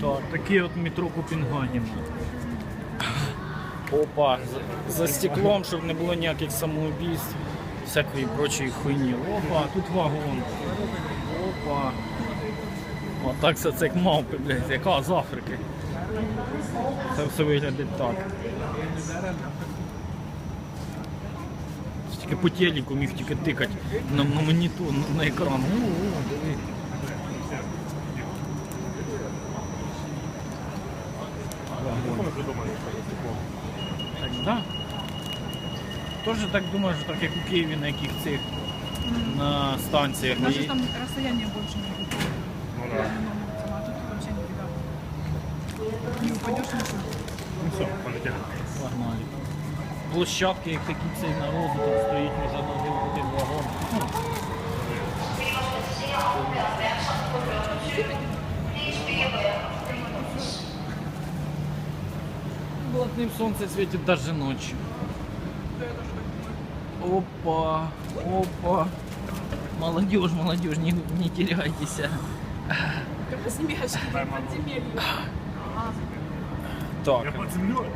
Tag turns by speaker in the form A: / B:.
A: Так, таке от метро Копенгаген. Опа, за, стеклом, щоб не було ніяких самоубійств, всякої прочої хуйні. Опа, тут вагон. Опа. Отак це цих мавпи, блядь, яка з Африки. Це все виглядить так. Тільки по телеку міг тільки тикати на, на монітор, на, на екран. О, о, диви. Так, да? Тоже так думаю, що так як у Києві на яких цих на станціях.
B: Даже там расстояние больше не будет.
C: Ну да.
B: А тут вообще не. Не упадешь ничего.
C: Ну все, полетели.
A: Погнали. Площадки, як такі цей народ, тут стоїть вже на один вагон. Ну, Блатным солнце светит даже ночью. Опа, опа. Молодежь, молодежь, не, не теряйтесь.
B: Как посмешки, подземелье.
A: Так,
C: Я под землей.